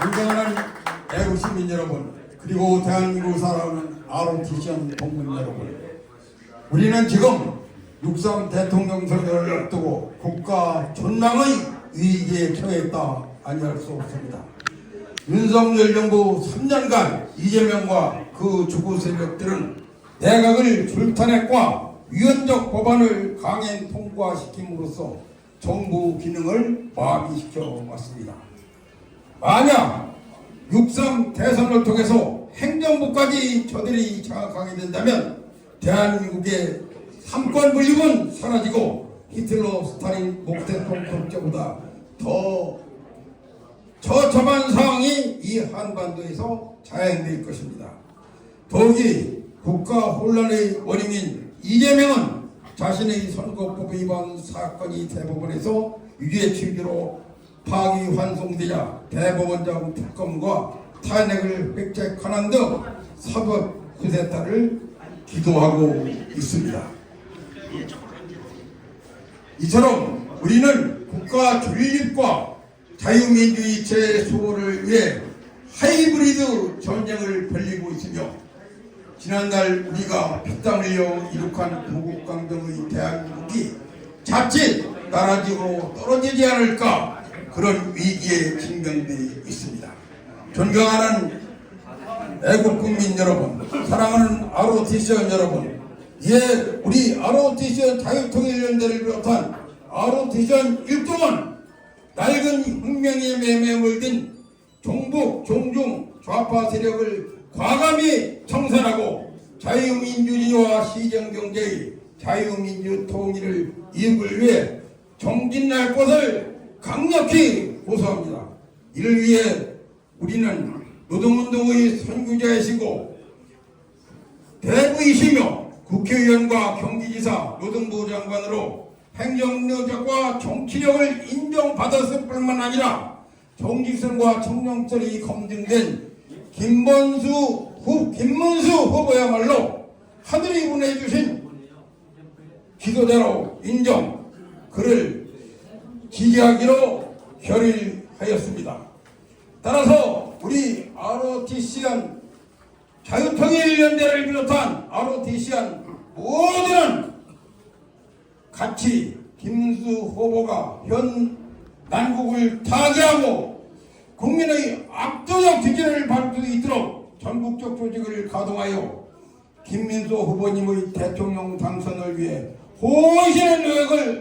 존경하는 애국 시민 여러분 그리고 대한민국 살아오는 아론티시안 동문 여러분 우리는 지금 6.3 대통령 선거를 앞두고 국가 전망의 위기에 처했다 아니할 수 없습니다. 윤석열 정부 3년간 이재명과 그 주구 세력들은 내각을 줄탄핵과 위헌적 법안을 강행 통과시킴으로써 정부 기능을 마비시켜 왔습니다. 만약 6.3 대선을 통해서 행정부까지 저들이 장악하게 된다면 대한민국의 삼권 분립은 사라지고 히틀러 스탈린 목대통統治보다 더 처참한 상황이 이 한반도에서 자행될 것입니다. 더욱이 국가 혼란의 원인인 이재명은 자신의 선거법 위반 사건이 대법원에서 유죄 취지로 파기 환송되자 대법원장 특검과 탄핵을 획책하는 등 사법 쿠데타를 기도하고 있습니다. 이처럼 우리는 국가 존립과 자유민주주의 재수호를 위해 하이브리드 전쟁을 벌이고 있으며 지난날 우리가 피땀 흘려 이룩한 부국강병의 대한민국이 자칫 나라지로 떨어지지 않을까 그런 위기에 직면되어 있습니다. 존경하는 애국 국민 여러분, 사랑하는 ROTC원 여러분, 예, 우리 ROTC원 자유통일연대를 비롯한 ROTC원 일동은 낡은 혁명의 매매에 물든 종북, 종중, 좌파 세력을 과감히 청산하고 자유민주주의와 시정경제의 자유민주 통일을 이룩을 위해 정진할 것을 강력히 고소합니다. 이를 위해 우리는 노동운동의 선구자이시고 대부이시며 국회의원과 경기지사, 노동부 장관으로 행정력과 정치력을 인정받았을 뿐만 아니라 정직성과 청렴성이 검증된 김범수 후 김문수 후보야말로 하늘이 보내주신 지도자로 인정 그를 지지하기로 결의하였습니다. 따라서 우리 ROTC한 자유통일연대를 비롯한 ROTC한 모두는 같이 김수 후보가 현 난국을 타개하고 국민의 압도적 지지를 받을 수 있도록 전국적 조직을 가동하여 김민수 후보님의 대통령 당선을 위해 호신의 노력을